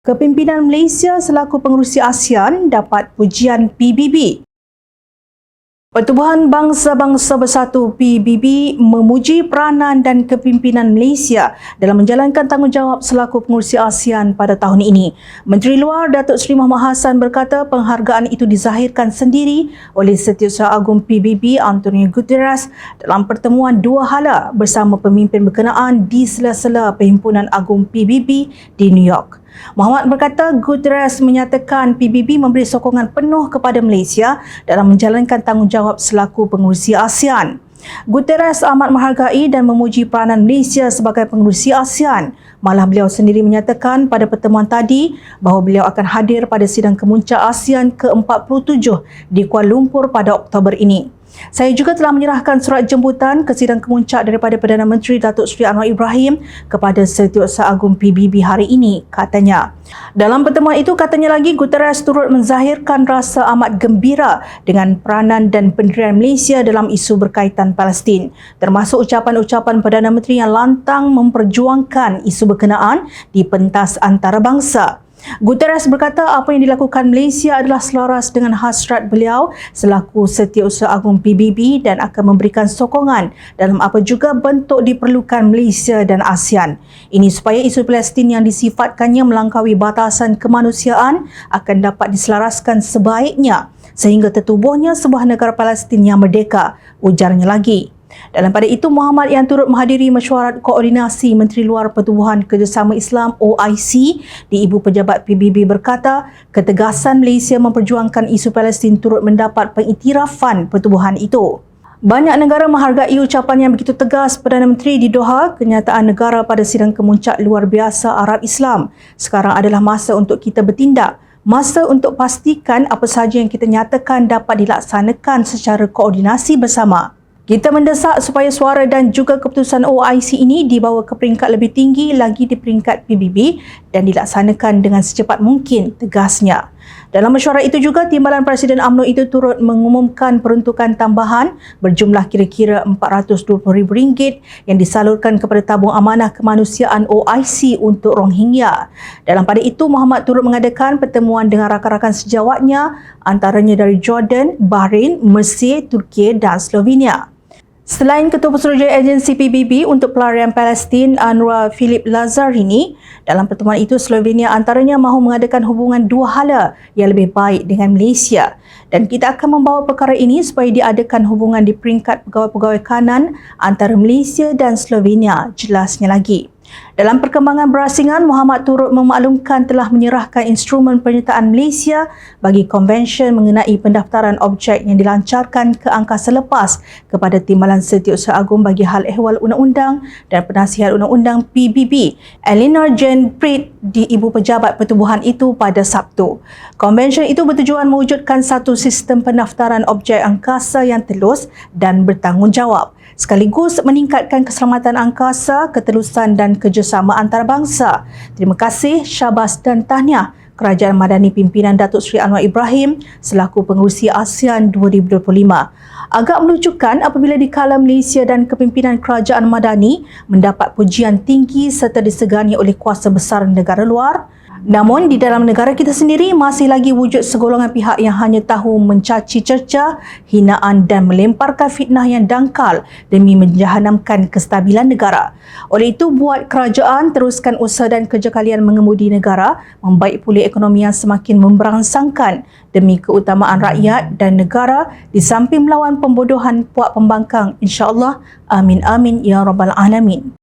Kepimpinan Malaysia selaku pengerusi ASEAN dapat pujian PBB. Pertubuhan Bangsa-Bangsa Bersatu PBB memuji peranan dan kepimpinan Malaysia dalam menjalankan tanggungjawab selaku pengurusi ASEAN pada tahun ini. Menteri Luar Datuk Seri Muhammad Hassan berkata penghargaan itu dizahirkan sendiri oleh Setiausaha Agung PBB Antonio Guterres dalam pertemuan dua hala bersama pemimpin berkenaan di sela-sela Perhimpunan Agung PBB di New York. Muhammad berkata Guterres menyatakan PBB memberi sokongan penuh kepada Malaysia dalam menjalankan tanggungjawab selaku pengurusi ASEAN. Guterres amat menghargai dan memuji peranan Malaysia sebagai pengurusi ASEAN. Malah beliau sendiri menyatakan pada pertemuan tadi bahawa beliau akan hadir pada sidang kemuncak ASEAN ke-47 di Kuala Lumpur pada Oktober ini. Saya juga telah menyerahkan surat jemputan ke sidang kemuncak daripada Perdana Menteri Datuk Seri Anwar Ibrahim kepada Setiausaha Agung PBB hari ini, katanya. Dalam pertemuan itu, katanya lagi Guterres turut menzahirkan rasa amat gembira dengan peranan dan pendirian Malaysia dalam isu berkaitan Palestin, termasuk ucapan-ucapan Perdana Menteri yang lantang memperjuangkan isu berkenaan di pentas antarabangsa. Guterres berkata apa yang dilakukan Malaysia adalah selaras dengan hasrat beliau selaku setiausaha agung PBB dan akan memberikan sokongan dalam apa juga bentuk diperlukan Malaysia dan ASEAN. Ini supaya isu Palestin yang disifatkannya melangkaui batasan kemanusiaan akan dapat diselaraskan sebaiknya sehingga tertubuhnya sebuah negara Palestin yang merdeka, ujarnya lagi. Dalam pada itu, Muhammad yang turut menghadiri mesyuarat koordinasi Menteri Luar Pertubuhan Kerjasama Islam OIC di Ibu Pejabat PBB berkata, ketegasan Malaysia memperjuangkan isu Palestin turut mendapat pengiktirafan pertubuhan itu. Banyak negara menghargai ucapan yang begitu tegas Perdana Menteri di Doha, kenyataan negara pada sidang kemuncak luar biasa Arab Islam. Sekarang adalah masa untuk kita bertindak. Masa untuk pastikan apa sahaja yang kita nyatakan dapat dilaksanakan secara koordinasi bersama. Kita mendesak supaya suara dan juga keputusan OIC ini dibawa ke peringkat lebih tinggi lagi di peringkat PBB dan dilaksanakan dengan secepat mungkin, tegasnya. Dalam mesyuarat itu juga, Timbalan Presiden UMNO itu turut mengumumkan peruntukan tambahan berjumlah kira-kira RM420,000 yang disalurkan kepada tabung amanah kemanusiaan OIC untuk Rohingya. Dalam pada itu, Muhammad turut mengadakan pertemuan dengan rakan-rakan sejawatnya antaranya dari Jordan, Bahrain, Mesir, Turki dan Slovenia. Selain Ketua Pesuruhjaya Agensi PBB untuk Pelarian Palestin Anwar Philip Lazarini, dalam pertemuan itu Slovenia antaranya mahu mengadakan hubungan dua hala yang lebih baik dengan Malaysia. Dan kita akan membawa perkara ini supaya diadakan hubungan di peringkat pegawai-pegawai kanan antara Malaysia dan Slovenia, jelasnya lagi. Dalam perkembangan berasingan, Muhammad turut memaklumkan telah menyerahkan instrumen penyertaan Malaysia bagi konvensyen mengenai pendaftaran objek yang dilancarkan ke angkasa lepas kepada Timbalan Setiausaha Agung bagi Hal Ehwal Undang-Undang dan Penasihat Undang-Undang PBB, Eleanor Jane Pritt di Ibu Pejabat Pertubuhan itu pada Sabtu. Konvensyen itu bertujuan mewujudkan satu sistem pendaftaran objek angkasa yang telus dan bertanggungjawab sekaligus meningkatkan keselamatan angkasa, ketelusan dan kerjasama antarabangsa. Terima kasih, syabas dan tahniah Kerajaan Madani Pimpinan Datuk Seri Anwar Ibrahim selaku pengurusi ASEAN 2025. Agak menunjukkan apabila dikala Malaysia dan kepimpinan Kerajaan Madani mendapat pujian tinggi serta disegani oleh kuasa besar negara luar, Namun di dalam negara kita sendiri masih lagi wujud segolongan pihak yang hanya tahu mencaci cerca, hinaan dan melemparkan fitnah yang dangkal demi menjahanamkan kestabilan negara. Oleh itu buat kerajaan teruskan usaha dan kerja kalian mengemudi negara, membaik pulih ekonomi yang semakin memberangsangkan demi keutamaan rakyat dan negara di samping melawan pembodohan puak pembangkang insya-Allah. Amin amin ya rabbal alamin.